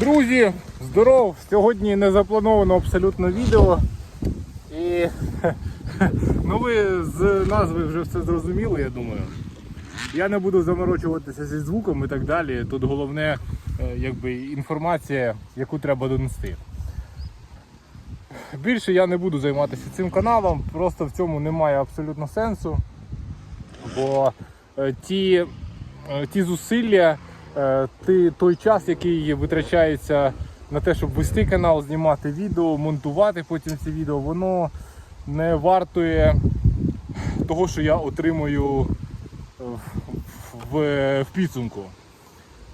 Друзі, здоров! Сьогодні не заплановано абсолютно відео. І ну ви з назви вже все зрозуміли, я думаю. Я не буду заморочуватися зі звуком і так далі. Тут головне е, якби, інформація, яку треба донести. Більше я не буду займатися цим каналом, просто в цьому немає абсолютно сенсу. Бо е, ті, е, ті зусилля, ти, той час, який витрачається на те, щоб вести канал, знімати відео, монтувати потім ці відео, воно не вартує того, що я отримую в, в, в підсумку.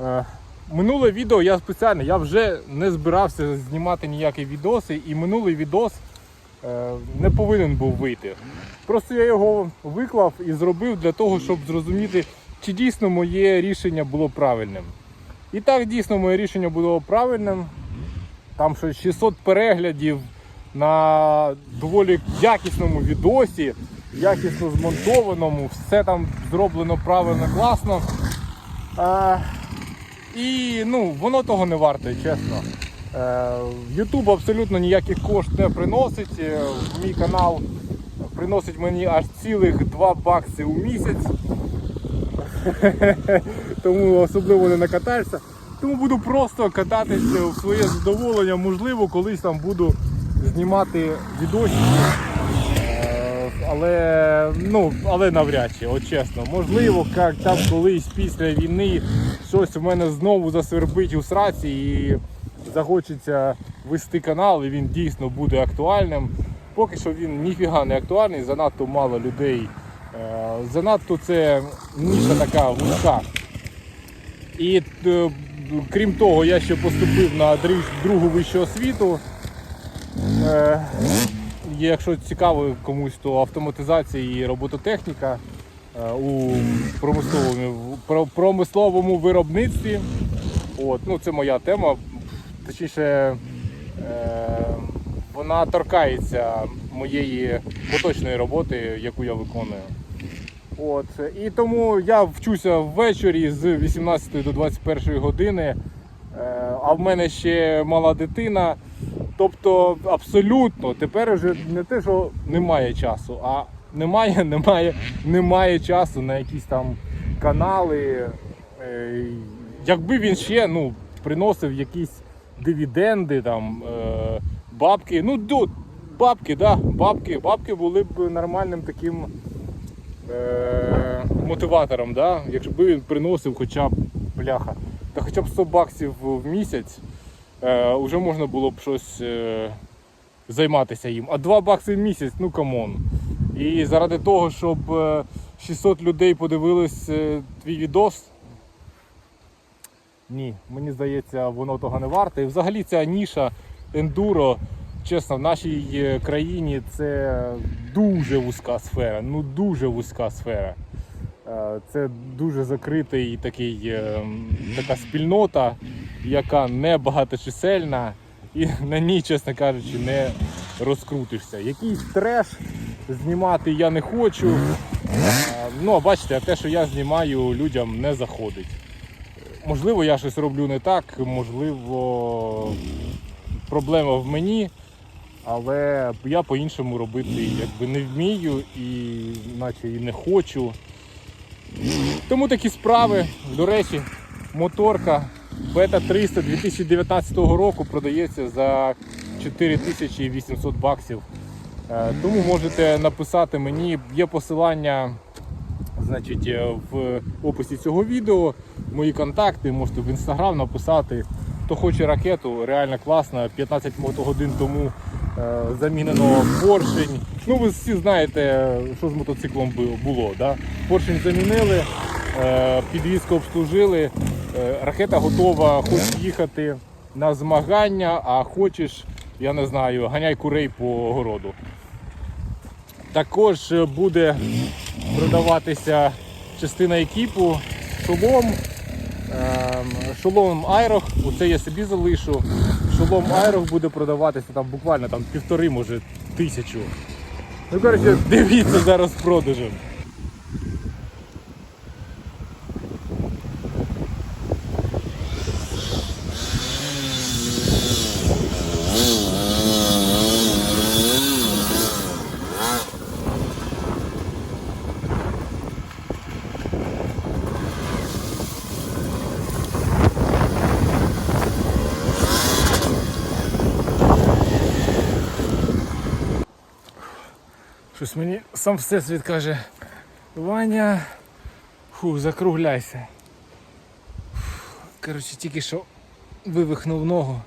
Е, Минуле відео я спеціально, я вже не збирався знімати ніякі відоси, і минулий відос е, не повинен був вийти. Просто я його виклав і зробив для того, щоб зрозуміти, чи дійсно моє рішення було правильним. І так, дійсно, моє рішення було правильним. Там щось 600 переглядів на доволі якісному відосі, якісно змонтованому, все там зроблено правильно, класно. А, і ну, воно того не варте, чесно. Е, YouTube абсолютно ніяких кошт не приносить. Е, Мій канал приносить мені аж цілих 2 бакси у місяць. Тому особливо не накатаєшся. Тому буду просто кататися в своє задоволення. Можливо, колись там буду знімати відосики. Е, Але, ну, але навряд чи, от чесно. Можливо, як там колись після війни щось у мене знову засвербить у сраці і захочеться вести канал, і він дійсно буде актуальним. Поки що він ніфіга не актуальний, занадто мало людей. Занадто це ніша така вузька. І е, крім того, я ще поступив на другу вищу освіту. Е, Якщо цікаво комусь, то автоматизація і робототехніка е, у промисловому, промисловому виробництві. От, ну, це моя тема. Точніше, вона торкається моєї поточної роботи, яку я виконую. От. І тому я вчуся ввечері з 18 до 21 години, е, а в мене ще мала дитина. Тобто абсолютно тепер вже не те, що немає часу, а немає, немає, немає часу на якісь там канали. Е, Якби він ще ну, приносив якісь дивіденди, там, е, бабки, ну бабки, да, бабки, бабки були б нормальним таким е, мотиватором, да? б він приносив хоча б бляха, та хоча б 100 баксів в місяць, е, вже можна було б щось е, займатися їм. А 2 бакси в місяць, ну камон. І заради того, щоб е, 600 людей подивились е, твій відос. Ні, мені здається, воно того не варте. І взагалі ця ніша ендуро, чесно, в нашій е, країні це дуже вузька сфера. Ну дуже вузька сфера. Е, Це дуже закритий такий, е, така спільнота, яка не багаточисельна, і на ній, чесно кажучи, не розкрутишся. Якийсь треш знімати я не хочу. Е, Ну, бачите, те, що я знімаю, людям не заходить. Можливо, я щось роблю не так, можливо, проблема в мені, але я по-іншому робити якби не вмію і наче і не хочу. Тому такі справи. До речі, моторка Beta 300 2019 року продається за 4800 баксів. Е, Тому можете написати мені, є посилання значить, е, в описі цього відео. Мої контакти, можете в інстаграм написати. Хто хоче ракету, реально класна. 15 мотогодин тому замінено поршень. Ну ви всі знаєте, що з мотоциклом було. Да? Поршень замінили, е, підвізку обслужили, е, ракета готова, хочеш їхати на змагання, а хочеш, я не знаю, ганяй курей по городу. Також е, буде продаватися частина екіпу, шолом, шолом Айрох, оце я собі залишу. Шолом Айрох буде продаватися там буквально там півтори, може тисячу. Ну коротше, дивіться зараз продажем. Щось мені сам всесвіт каже, Ваня, фу, закругляйся. Коротше, тільки що вивихнув ногу.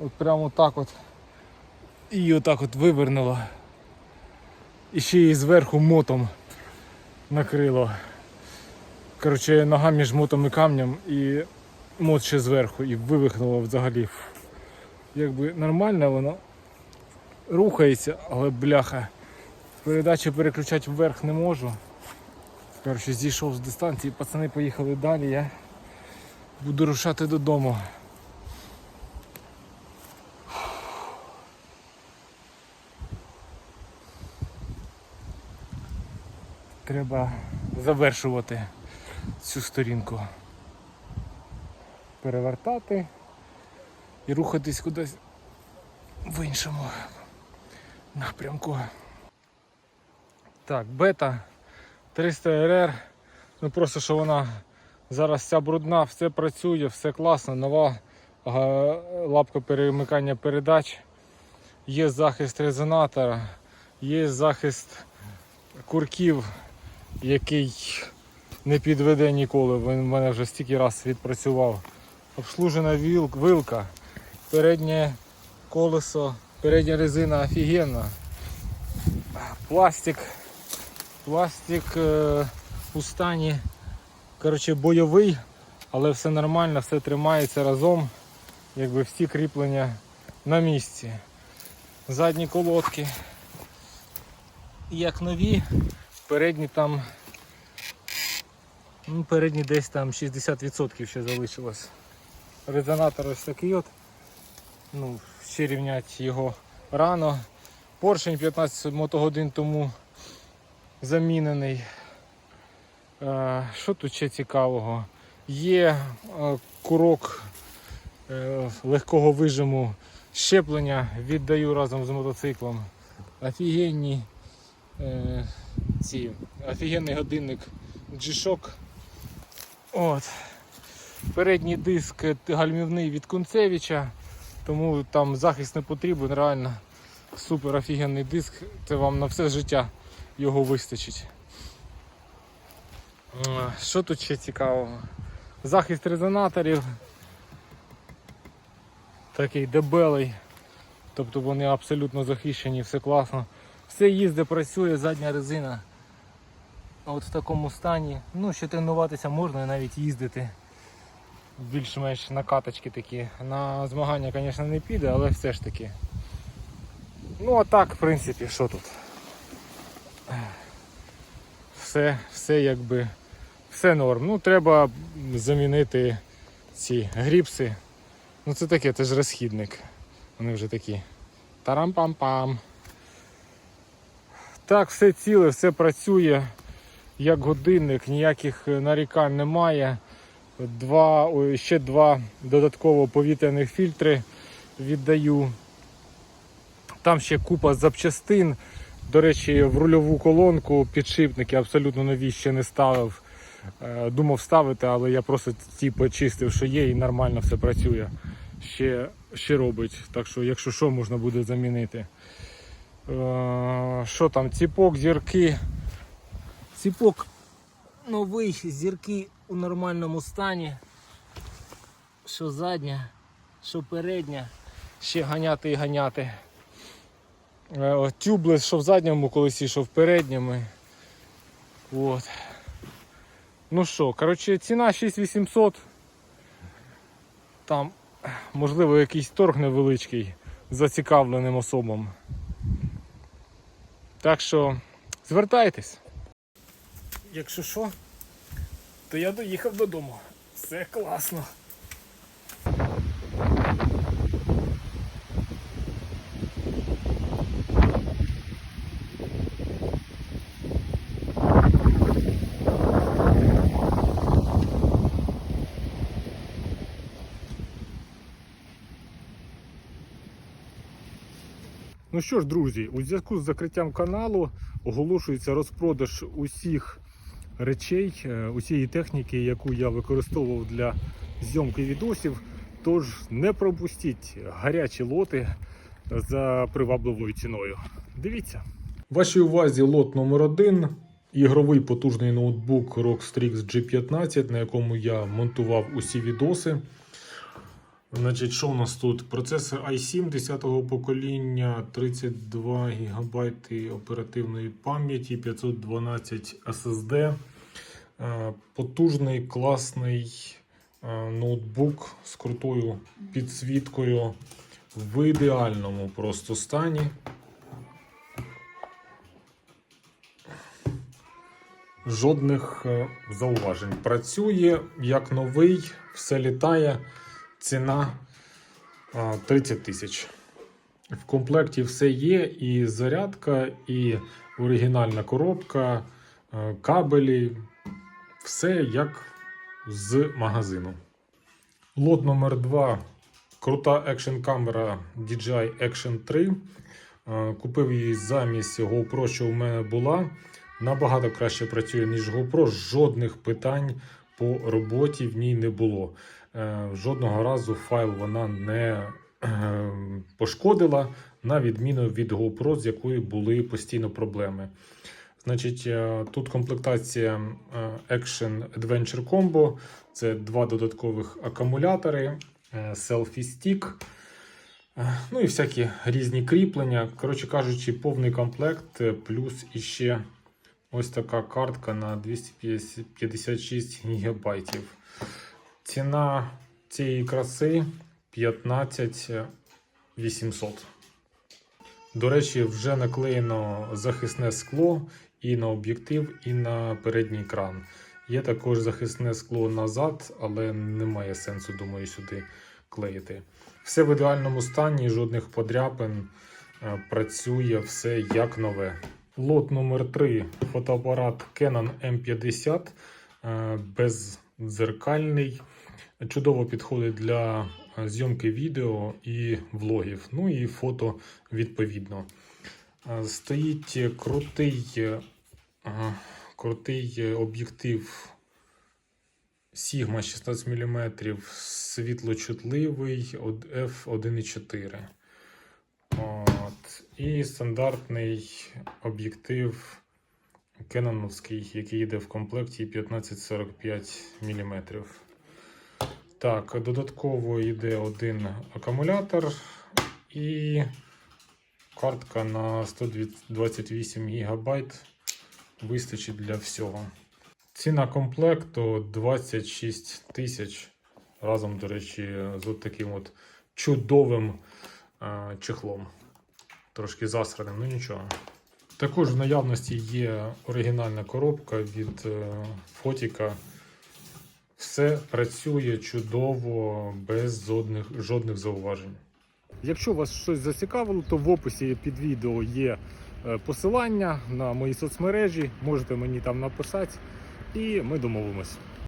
От прямо так от. І отак от вивернуло. І ще її зверху мотом накрило. Коротше, нога між мотом і камнем і мот ще зверху і вивихнуло взагалі. Якби нормально воно рухається, але бляха. Передачі переключати вверх не можу. Коротше, зійшов з дистанції, пацани поїхали далі, я буду рушати додому. Треба завершувати цю сторінку. Перевертати і рухатись кудись в іншому напрямку. Так, бета 300 РР. Ну просто що вона зараз вся брудна, все працює, все класно, нова лапка перемикання передач. Є захист резонатора, є захист курків, який не підведе ніколи. Він в мене вже стільки раз відпрацював. Обслужена вилка, переднє колесо, передня резина офігенна. Пластик. Пластик е, у стані коротше, бойовий, але все нормально, все тримається разом. Якби всі кріплення на місці. Задні колодки. Як нові, передні там. Ну, передні десь там 60% ще залишилось. Резонатор ось такий от. Ну, ще рівнять його рано. Поршень 15 мотогодин тому замінений. Е, Що тут ще цікавого? Є е, курок е, легкого вижиму щеплення, віддаю разом з мотоциклом. Офігенні ці, офігенний годинник G-Shock. От. Передній диск гальмівний від Кунцевича, тому там захист не потрібен, реально супер офігенний диск, це вам на все життя його вистачить. Що тут ще цікавого? Захист резонаторів. Такий дебелий. Тобто вони абсолютно захищені, все класно. Все їздить, працює, задня резина. От в такому стані. Ну, ще тренуватися можна і навіть їздити. Більш-менш на каточки такі. На змагання, звісно, не піде, але все ж таки. Ну а так, в принципі, що тут? Все, все якби, все норм. Ну, треба замінити ці гріпси. Ну це таке, це ж розхідник. Вони вже такі. Тарам-пам-пам. Так, все ціле, все працює як годинник, ніяких нарікань немає. Два, ще два додатково повітряних фільтри віддаю. Там ще купа запчастин. До речі, в рульову колонку підшипники абсолютно нові ще не ставив. Е, Думав ставити, але я просто ті почистив, що є, і нормально все працює. Ще, ще робить. Так що, якщо що, можна буде замінити. Е, Що там? Ціпок, зірки. Ціпок новий, зірки у нормальному стані. Що задня, що передня. Ще ганяти і ганяти. Е, Тюблес, що в задньому колесі, що в передньому. От. Ну що, коротше, ціна 6800. Там, можливо, якийсь торг невеличкий зацікавленим особам. Так що звертайтесь. Якщо що, то я доїхав додому. Все класно. Ну що ж, друзі, у зв'язку з закриттям каналу оголошується розпродаж усіх речей, е, усієї техніки, яку я використовував для зйомки відосів. Тож не пропустіть гарячі лоти за привабливою ціною. Дивіться. Вашій увазі лот номер 1 ігровий потужний ноутбук Rockstrix G15, на якому я монтував усі відоси. Значить, що у нас тут? Процесор i7 10-го покоління, 32 ГБ оперативної пам'яті, 512 SSD. Е, Потужний, класний е, ноутбук з крутою підсвіткою в ідеальному просто стані. Жодних е, зауважень. Працює як новий, все літає. Ціна 30 тисяч. В комплекті все є: і зарядка, і оригінальна коробка, кабелі. Все як з магазину. Лот номер 2 Крута екшн камера DJI Action 3. Е, Купив її замість GoPro, що у мене була. Набагато краще працює, ніж GoPro. Жодних питань по роботі в ній не було. Е, Жодного разу файл вона не е, пошкодила, на відміну від GoPro, з якою були постійно проблеми. Значить, е, тут комплектація Action Adventure Combo. Це два додаткових акумулятори, Selfie Stick. Ну і всякі різні кріплення. Коротше кажучи, повний комплект, плюс іще ось така картка на 256 ГБ. Ціна цієї краси 15 800. До речі, вже наклеєно захисне скло і на об'єктив, і на передній екран. Є також захисне скло назад, але немає сенсу, думаю, сюди клеїти. Все в ідеальному стані, жодних подряпин. Е, Працює все як нове. Лот номер 3 фотоапарат Canon M50 е, бездзеркальний. Чудово підходить для е, зйомки відео і влогів. Ну і фото відповідно. Е, Стоїть крутий, е, крутий об'єктив Sigma 16 мм, світлочутливий f1.4. От. І стандартний об'єктив Кеноновський, який йде в комплекті 1545 мм. Так, додатково йде один акумулятор і картка на 128 ГБ вистачить для всього. Ціна комплекту 26 тисяч. Разом, до речі, з от таким от чудовим е, чехлом. Трошки засраним, ну нічого. Також в наявності є оригінальна коробка від е, Фотіка. Все працює чудово, без жодних, жодних зауважень. Якщо вас щось зацікавило, то в описі під відео є е, посилання на мої соцмережі. Можете мені там написати, і ми домовимось.